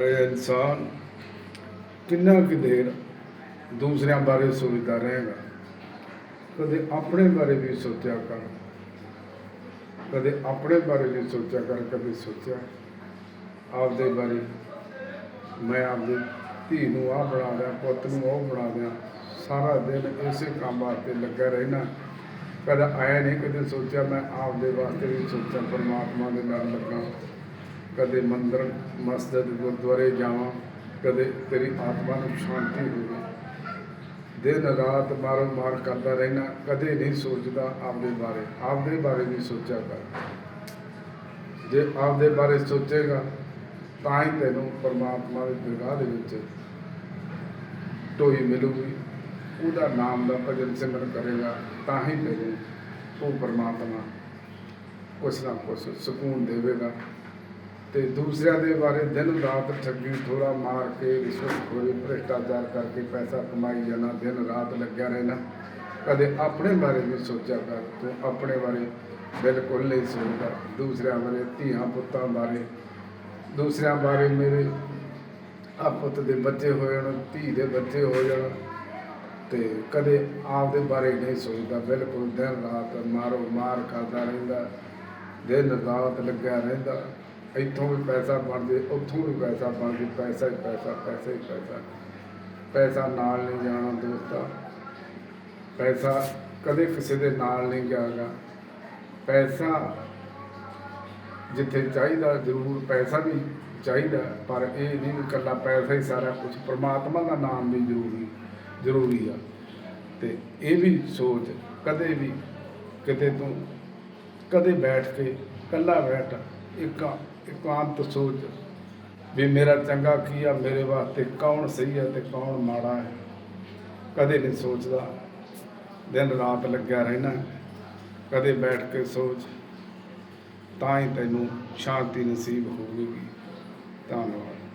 ਇਹ ਇਨਸਾਨ ਕਿੰਨਾ ਕੁ ਦੇਰ ਦੂਸਰਿਆਂ ਬਾਰੇ ਸੋਚਦਾ ਰਹੇਗਾ? ਕਦੇ ਆਪਣੇ ਬਾਰੇ ਵੀ ਸੋਚਿਆ ਕਰ। ਕਦੇ ਆਪਣੇ ਬਾਰੇ ਵੀ ਸੋਚਿਆ ਕਰ, ਕਦੇ ਸੋਚਿਆ, ਆਪਦੇ ਬਾਰੇ ਮੈਂ ਆਪਦੇ ਧੀ ਨੂੰ ਆਹ ਬਣਾ ਦਿਆਂ ਪੁੱਤ ਨੂੰ ਉਹ ਬਣਾ ਦਿਆਂ ਸਾਰਾ ਦਿਨ ਇਸੇ ਕੰਮ ਵਾਸਤੇ ਲੱਗਾ ਰਹਿਣਾ। ਕਦੇ ਆਇਆ ਨਹੀਂ ਕਦੇ ਸੋਚਿਆ, ਮੈਂ ਆਪਦੇ ਵਾਸਤੇ ਵੀ ਸੋਚਾਂ ਪਰਮਾਤਮਾ ਦੇ ਨਾਲ ਲੱਗਾ। ਕਦੇ ਮੰਦਰ, ਮਸਜਿਦ, ਗੁਰਦੁਆਰੇ ਜਾਵਾਂ, ਕਦੇ ਤੇਰੀ ਆਤਮਾ ਨੂੰ ਸ਼ਾਂਤੀ ਹੋਵੇ। ਦਿਨ ਰਾਤ ਮਾਰੋ ਮਾਰ ਕਰਦਾ ਰਹਿਣਾ, ਕਦੇ ਨਹੀਂ ਸੋਚਦਾ ਆਪਦੇ ਬਾਰੇ ਆਪਦੇ ਬਾਰੇ ਵੀ ਸੋਚਿਆ ਕਰ ਜੇ ਆਪਦੇ ਬਾਰੇ ਸੋਚੇਗਾ, ਤਾਂ ਹੀ ਤੈਨੂੰ ਪਰਮਾਤਮਾ ਦੇ ਦਰਗਾਹ ਦੇ ਵਿੱਚ ਟੋਈ ਮਿਲੂਗੀ। ਉਹਦਾ ਨਾਮ ਦਾ ਭਜਨ ਸਿਮਰਨ ਕਰੇਗਾ, ਤਾਂ ਹੀ ਤੈਨੂੰ ਉਹ ਪਰਮਾਤਮਾ ਕੁਛ ਨਾ ਕੁਛ ਸਕੂਨ ਦੇਵੇਗਾ। ਤੇ ਦੂਸਰਿਆਂ ਦੇ ਬਾਰੇ ਦਿਨ ਰਾਤ ਠੱਗੀ ਥੋੜਾ ਮਾਰ ਕੇ ਰਿਸ਼ਵਤਖੋਰੀ ਭ੍ਰਿਸ਼ਟਾਚਾਰ ਕਰਕੇ ਪੈਸਾ ਕਮਾਈ ਜਾਣਾ, ਦਿਨ ਰਾਤ ਲੱਗਿਆ ਰਹਿਣਾ। ਕਦੇ ਆਪਣੇ ਬਾਰੇ ਵੀ ਸੋਚਿਆ ਕਰ ਤੂੰ ਆਪਣੇ ਬਾਰੇ ਬਿਲਕੁਲ ਨਹੀਂ ਸੋਚਦਾ। ਦੂਸਰਿਆਂ ਬਾਰੇ, ਧੀਆਂ ਪੁੱਤਾਂ ਬਾਰੇ, ਦੂਸਰਿਆਂ ਬਾਰੇ ਮੇਰੇ ਆ ਪੁੱਤ ਦੇ ਬੱਚੇ ਹੋ ਜਾਣ, ਧੀ ਦੇ ਬੱਚੇ ਹੋ ਜਾਣ। ਤੇ ਕਦੇ ਆਪਦੇ ਬਾਰੇ ਨਹੀਂ ਸੋਚਦਾ, ਬਿਲਕੁਲ ਦਿਨ ਰਾਤ ਮਾਰੋ ਮਾਰ ਕਰਦਾ ਰਹਿੰਦਾ, ਦਿਨ ਰਾਤ ਲੱਗਿਆ ਰਹਿੰਦਾ। ਇੱਥੋਂ ਵੀ ਪੈਸਾ ਬਣ ਬਣਦੇ, ਉੱਥੋਂ ਵੀ ਪੈਸਾ ਬਣ ਬਣਦੇ, ਪੈਸਾ ਹੀ ਪੈਸਾ ਪੈਸਾ ਹੀ ਪੈਸਾ। ਪੈਸਾ ਨਾਲ ਨਹੀਂ ਜਾਣਾ ਦੋਸਤਾ। ਪੈਸਾ ਕਦੇ ਕਿਸੇ ਦੇ ਨਾਲ ਨਹੀਂ ਜਾਏਗਾ ਪੈਸਾ ਜਿੱਥੇ ਚਾਹੀਦਾ ਜ਼ਰੂਰ ਪੈਸਾ ਵੀ ਚਾਹੀਦਾ, ਪਰ ਇਹ ਨਹੀਂ ਇਕੱਲਾ ਪੈਸਾ ਹੀ ਸਾਰਾ ਕੁਝ ਪ੍ਰਮਾਤਮਾ ਦਾ ਨਾਮ ਵੀ ਜ਼ਰੂਰੀ ਜ਼ਰੂਰੀ ਆ। ਤੇ ਇਹ ਵੀ ਸੋਚ, ਕਦੇ ਵੀ ਕਿਤੇ ਤੂੰ, ਕਦੇ ਬੈਠ ਕੇ ਇਕੱਲਾ ਬੈਠ ਇੱਕ ਇਕਾਂਤ ਸੋਚ। ਵੀ ਮੇਰਾ ਚੰਗਾ ਕੀ ਆ, ਮੇਰੇ ਵਾਸਤੇ ਕੌਣ ਸਹੀ ਹੈ ਤੇ ਕੌਣ ਮਾੜਾ ਹੈ ਕਦੇ ਨਹੀਂ ਸੋਚਦਾ। ਦਿਨ ਰਾਤ ਲੱਗਿਆ ਰਹਿਣਾ। ਕਦੇ ਬੈਠ ਕੇ ਸੋਚ। ਤਾਂ ਹੀ ਤੈਨੂੰ ਸ਼ਾਂਤੀ ਨਸੀਬ ਹੋਵੇਗੀ। ਧੰਨਵਾਦ।